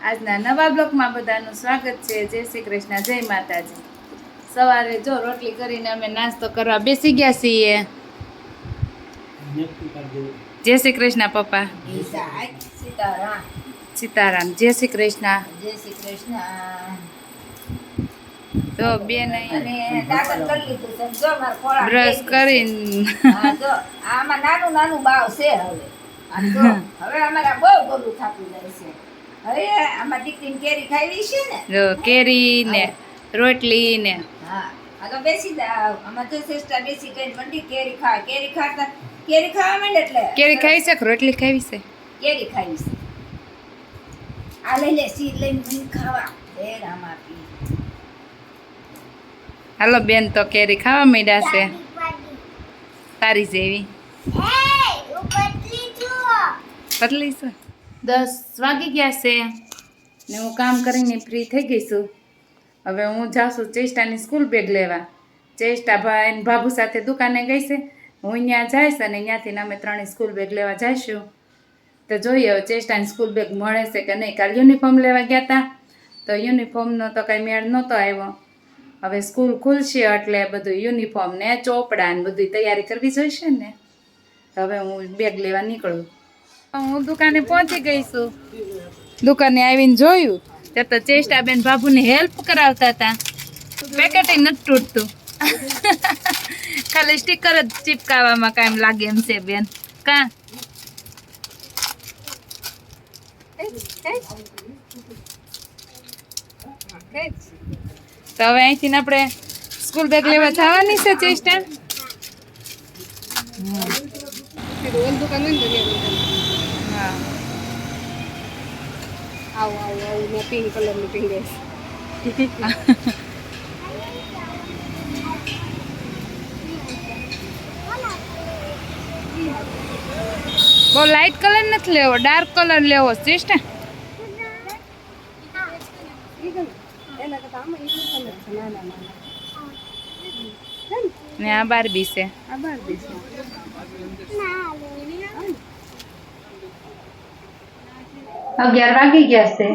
આજના નવા બ્લોકમાં બધાનું સ્વાગત છે. જય શ્રી કૃષ્ણ જય માતાજી. સવારે જો રોટલી કરીને અમે નાસ્તો કરવા બેસી ગયા છીએ. જય શ્રી કૃષ્ણ પપ્પા. સીતારામ. સીતારામ જય શ્રી કૃષ્ણ. જય શ્રી કૃષ્ણ તો બેન બ્રશ કરીને. આમાં નાનું નાનું બાવ છે હવે. હવે અમારા બહુ ગોલું થતું જાય છે. હવે આમાં દીકરીને કેરી ખાવી છે ને? જો કેરી ને રોટલી ને હા આ તો બેસી આમાં તો સિસ્ટર બેસી ગઈ મંડી કેરી ખા કેરી ખાતા કેરી ખાવા માંડે એટલે? કેરી ખાવી છે કે રોટલી ખાવી છે? કેરી ખાવી છે. આ લઈ લે સીધ લઈને મને ખાવા. હે રામ આપી હાલો બેન તો કેરી ખાવા માંડ્યા છે. તારી જેવી. પતલી છે? દસ વાગી ગયા છે. ને હું કામ કરીને ફ્રી થઈ ગઈ છું. હવે હું જાઉં ચેષ્ટાની સ્કૂલ બેગ લેવા. ચેષ્ટા ભાઈ ભાભુ સાથે દુકાને ગઈ છે. હું અહીંયા જઈશ અને અહીંયાથી અમે ત્રણેય સ્કૂલ બેગ લેવા જઈશું. તો જોઈએ હવે ચેષ્ટાની સ્કૂલ બેગ મળે છે કે નહીં. કાલ યુનિફોર્મ લેવા ગયા હતા તો યુનિફોર્મનો તો કાંઈ મેળ નહોતો આવ્યો. હવે સ્કૂલ ખુલશે એટલે બધું યુનિફોર્મ ને ચોપડા ને બધી તૈયારી કરવી જોઈશે ને. હવે હું બેગ લેવા નીકળું. હું દુકાને પહોંચી ગઈ છું. દુકાને આવીને જોયું. ત્યાં તો ચેષ્ટાબેન બાબુને હેલ્પ કરાવતા હતા. પેકેટ નથી તૂટતું. ખાલી સ્ટીકર જ ચીપકાવવામાં કાંઈ લાગે એમ છે બેન. કા? તો હવે અહીંથી આપણે સ્કૂલ બેગ લેવા જવાની છે ચેષ્ટા. હા આવું આવું આવું મેં પિંક કલરનું પિંગેશ બહુ લાઇટ કલર નથી લેવો ડાર્ક કલર લેવો છે છે નાના ને આ બારબી છે. આ બાર દેશ અગિયાર વાગી ગયા છે.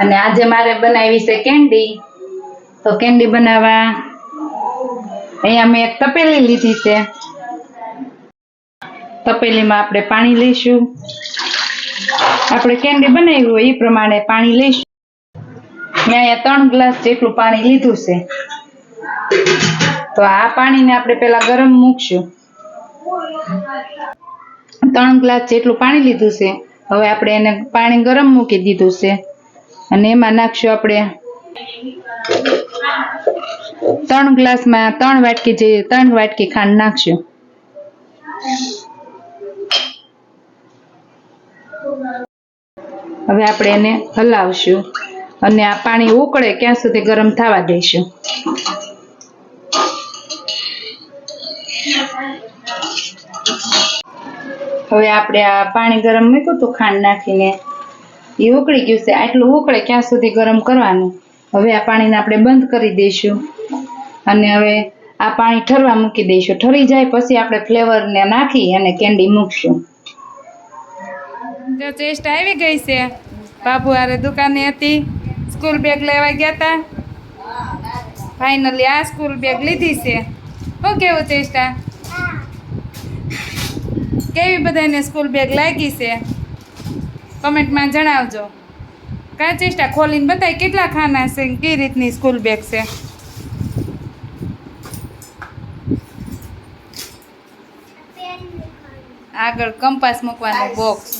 અને આજે મારે બનાવી છે કેન્ડી. તો કેન્ડી બનાવવા અહીંયા મેં એક તપેલી લીધી છે. તપેલીમાં આપણે પાણી લઈશું. આપણે કેન્ડી બનાવી હોય એ પ્રમાણે પાણી લઈશું. મેં અહીંયા ત્રણ ગ્લાસ જેટલું પાણી લીધું છે. તો આ પાણીને આપણે પેલા ગરમ મૂકશું. ત્રણ ગ્લાસ જેટલું પાણી લીધું છે. હવે આપણે એને પાણી ગરમ મૂકી દીધું છે. અને એમાં નાખશું આપણે ત્રણ ગ્લાસમાં ત્રણ વાટકી જે ત્રણ વાટકી ખાંડ નાખશું. હવે આપણે એને હલાવશું. અને આ પાણી ઉકળે ક્યાં સુધી ગરમ થવા દઈશું. હવે આપણે આ પાણી ગરમ મૂક્યું હતું, ખાંડ નાખીને. એ ઉકળી ગયું છે. આટલું ઉકળે ક્યાં સુધી ગરમ કરવાનું? હવે આ પાણીને આપણે બંધ કરી દઈશું. અને હવે આ પાણી ઠરવા મૂકી દઈશું. ઠરી જાય પછી આપણે ફ્લેવરને નાખી અને કેન્ડી મૂકશું. જો ટેસ્ટ આવી ગઈ છે. બાબુ આરે દુકાને હતી. સ્કૂલ બેગ લેવા ગયા હતા ફાઇનલી આ સ્કૂલ બેગ લીધી છે. શું કેવું ચેષ્ટા કેવી બધાને સ્કૂલ બેગ લાગી છે? કમેન્ટમાં જણાવજો. કાં ચેષ્ટા ખોલીને બતાય કેટલા ખાના છે કઈ રીતની સ્કૂલ બેગ છે? આગળ કંપાસ મૂકવાનો બોક્સ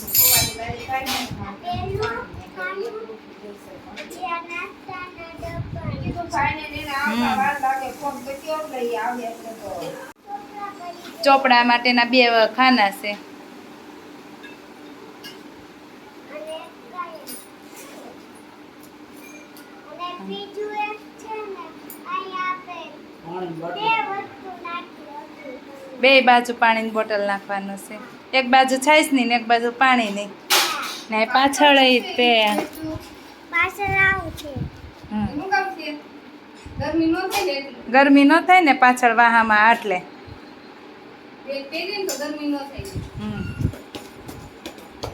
ચોપડા માટેના બે ખાના છે. બે બાજુ પાણીની બોટલ નાખવાનું છે. એક બાજુ છાશની ને એક બાજુ પાણીની ને. પાછળ તે હમ. ગરમી ન થાય ને ગરમી ન થાય ને પાછળ વાહામાં આટલે.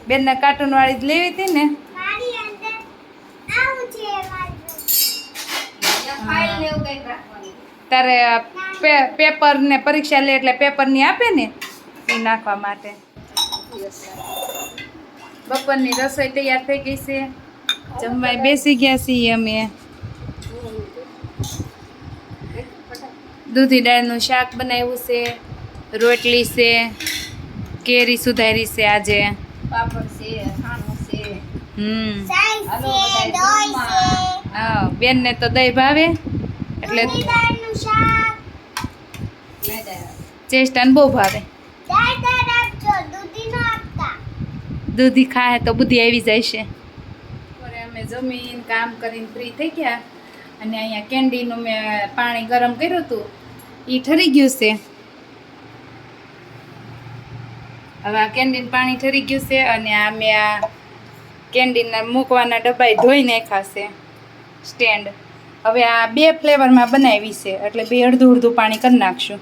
બેન ને કાર્ટૂન વાળી જ લેવી હતી ને? તારે પેપર ને. પરીક્ષા લે એટલે પેપરની આપે ને? એ નાખવા માટે. બપોરની રસોઈ તૈયાર થઈ ગઈ છે. જમવાય બેસી ગયા છીએ અમે. દૂધી દાળનું શાક બનાવ્યું છે. રોટલી છે કેરી સુધારી છે આજે. પાપડ છે છે. હમ. હા બેનને તો દહીં ભાવે એટલે મેં ચેષ્ટાને બહુ ભાવે. દૂધી ખાય તો બુદ્ધિ આવી જાય છે અમે જમીન કામ કરીને ફ્રી થઈ ગયા. અને અહીંયા કેન્ડીનું મેં પાણી ગરમ કર્યું હતું. એ ઠરી ગયું છે. હવે આ કેન્ડીન પાણી ઠરી ગયું છે અને આ મેં આ કેન્ડીના મૂકવાના ડબ્બા ધોઈ નાખાશે સ્ટેન્ડ હવે આ બે ફ્લેવરમાં બનાવી છે, એટલે બે અડધું અડધું પાણી કરી નાખશું.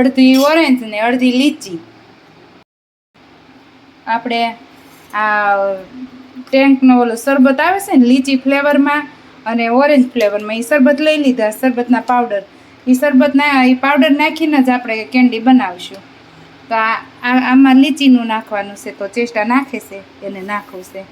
અડધી ઓરેન્જ ને અડધી લીચી. આપણે આ ટેન્કનો ઓલો શરબત આવે છે ને, લીચી ફ્લેવરમાં અને ઓરેન્જ ફ્લેવરમાં એ શરબત લઈ લીધા, શરબતના પાવડર. એ શરબત ના એ પાવડર નાખીને જ આપણે કેન્ડી બનાવશું. તો આ આમાં લીચીનું નાખવાનું છે તો ચેસ્ટા નાખે છે એને નાખવું છે.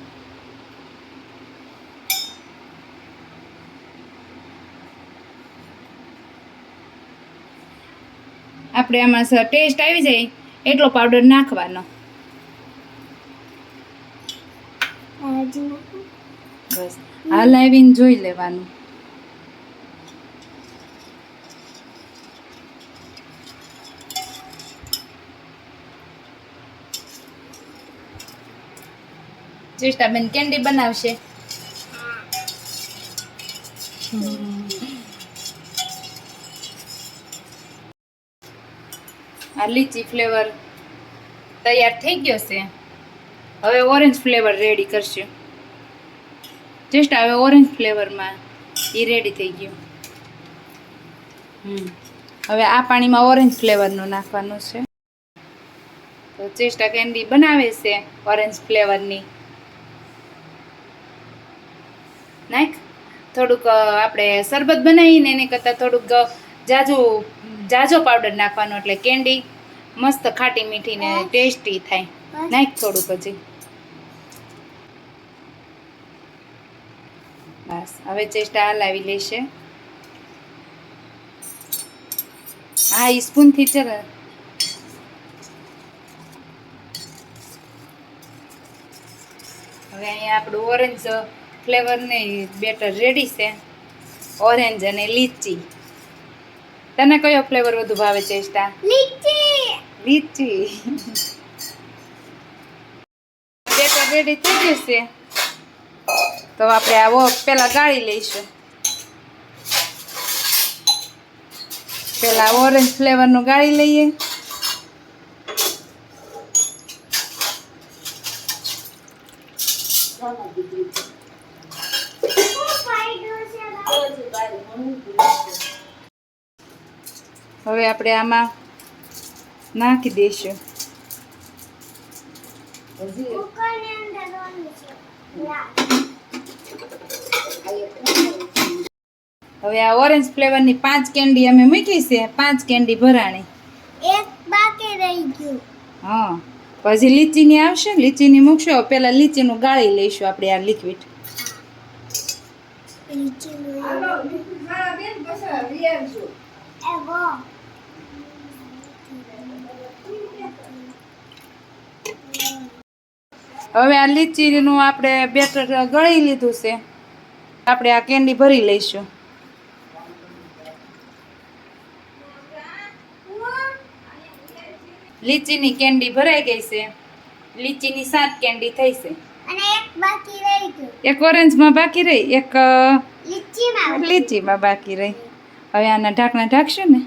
આપણે આમાં ટેસ્ટ આવી જાય એટલો પાવડર નાખવાનો. બસ. હલાવીને જોઈ લેવાનું. ચેષ્ટાબેન કેન્ડી બનાવશે. આ લીચી ફ્લેવર તૈયાર થઈ ગયો છે. હવે ઓરેન્જ ફ્લેવર રેડી કરશું. જસ્ટ હવે ઓરેન્જ ફ્લેવરમાં એ રેડી થઈ ગયું. હમ. હવે આ પાણીમાં ઓરેન્જ ફ્લેવરનું નાખવાનું છે. તો ચેસ્ટા કેન્ડી બનાવે છે ઓરેન્જ ફ્લેવરની. નાખ. થોડુંક આપણે શરબત બનાવીને એની કરતાં થોડુંક જાજુ જાજો પાવડર નાખવાનો એટલે કેન્ડી. મસ્ત ખાટી મીઠી ને ટેસ્ટી થાય. નાખ થોડુંક હજી. બસ હવે ચેસ્ટા હલાવી લેશે. હા સ્પૂનથી ચલ હવે અહીંયા આપણું ઓરેન્જ ફ્લેવરની બેટર રેડી છે. ઓરેન્જ અને લીચી. તને કયો ફ્લેવર વધુ ભાવે ચેસ્ટા લીચી. બેટર રેડી થઈ જશે. છે તો આપણે આવો પેલા ગાળી લઈશું. પેલા ઓરેન્જ ફ્લેવરનું ગાળી લઈએ. હવે આપણે આમાં નાખી દઈશું. હવે આ ઓરેન્જ ફ્લેવરની પાંચ કેન્ડી અમે મૂકી છે પાંચ કેન્ડી ભરાણી. એક બાકી રહી ગયું. હા પછી લીચીની આવશે ને લીચીની મૂકશો પેલા લીચીનું ગાળી લઈશું આપણે આ લિક્વિડ લીચીનું હવે આ લીચીનું આપણે બેટર ગળી લીધું છે. આપણે આ કેન્ડી ભરી લઈશું. લીચીની કેન્ડી ભરાઈ ગઈ છે. લીચીની સાત કેન્ડી થઈ છે. અને એક બાકી રહી એક ઓરેન્જમાં બાકી રહી એક લીચીમાં લીચીમાં બાકી રહી. હવે આના ઢાંકણા ઢાંકશું ને?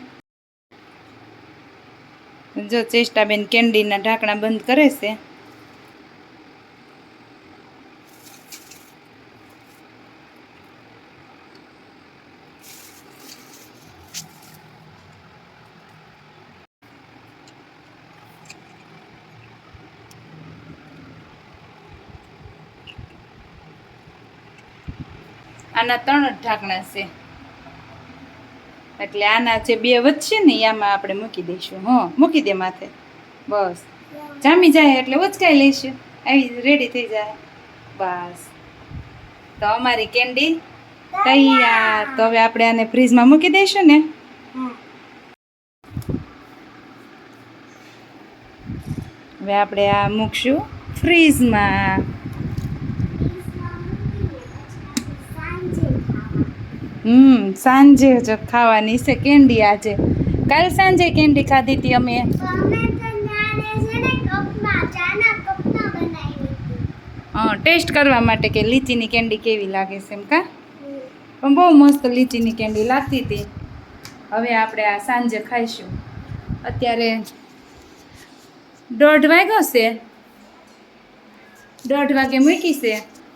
જો ચેષ્ટાબેન કેન્ડીના ઢાંકણા બંધ કરે છે. આના ત્રણ ઢાંકણા છે. એટલે આના જે બે વધશે ને આમાં આપણે મૂકી દઈશું હો. મૂકી દે માથે. બસ. જામી જાય એટલે ઉચકાઈ લઈશું. આવી રેડી થઈ જાય. બસ. તો અમારી કેન્ડી તૈયાર. તો હવે આપણે આને ફ્રીજમાં મૂકી દઈશું ને. હવે આપણે આ મૂકશું ફ્રીજમાં. હમ સાંજે જ ખાવાની છે કેન્ડી આજે. કાલ સાંજે કેન્ડી ખાધી હતી અમે. હા ટેસ્ટ કરવા માટે કે લીચીની કેન્ડી કેવી લાગે છે એમ કા? પણ બહુ મસ્ત લીચીની કેન્ડી લાગતી હતી હવે આપણે આ સાંજે ખાઈશું. અત્યારે દોઢ વાગ્યો છે. દોઢ વાગે મૂકી છે.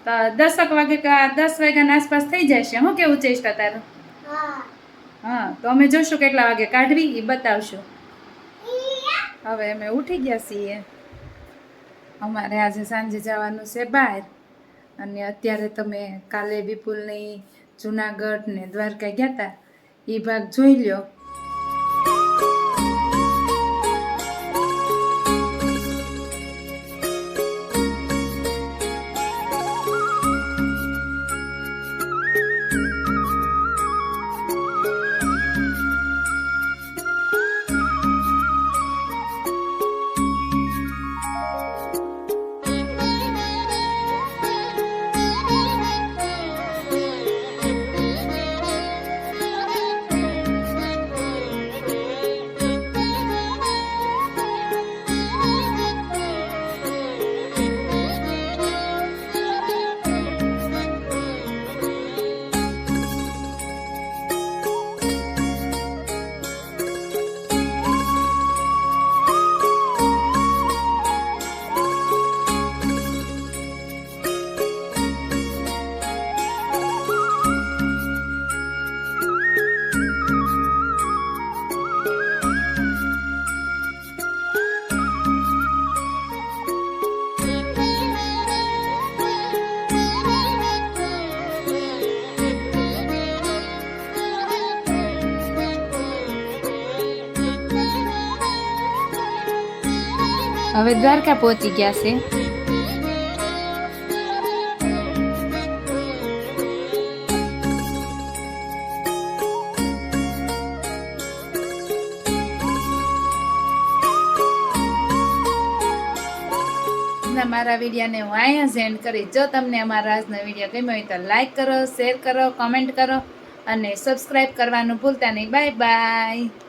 તો દસક વાગે દસ વાગ્યાના આસપાસ થઈ જશે. હું કેવું ચેષ્ટા તારું? હા, તો અમે જોશું કેટલા વાગે કાઢવી એ બતાવશું. હવે અમે ઉઠી ગયા છીએ. અમારે આજે સાંજે જવાનું છે બહાર. અને અત્યારે તમે કાલે વિપુલની જુનાગઢ ને દ્વારકા ગયા હતા એ ભાગ જોઈ લ્યો. હવે દ્વારકા પહોંચી ગયા છે. મારા વિડીયોને હું અહીંયા સેન્ડ કરીશ. જો તમને અમારા આજનો વીડિયો ગમ્યો હોય તો લાઇક કરો શેર કરો કમેન્ટ કરો અને સબસ્ક્રાઈબ કરવાનું ભૂલતા નહીં. Bye bye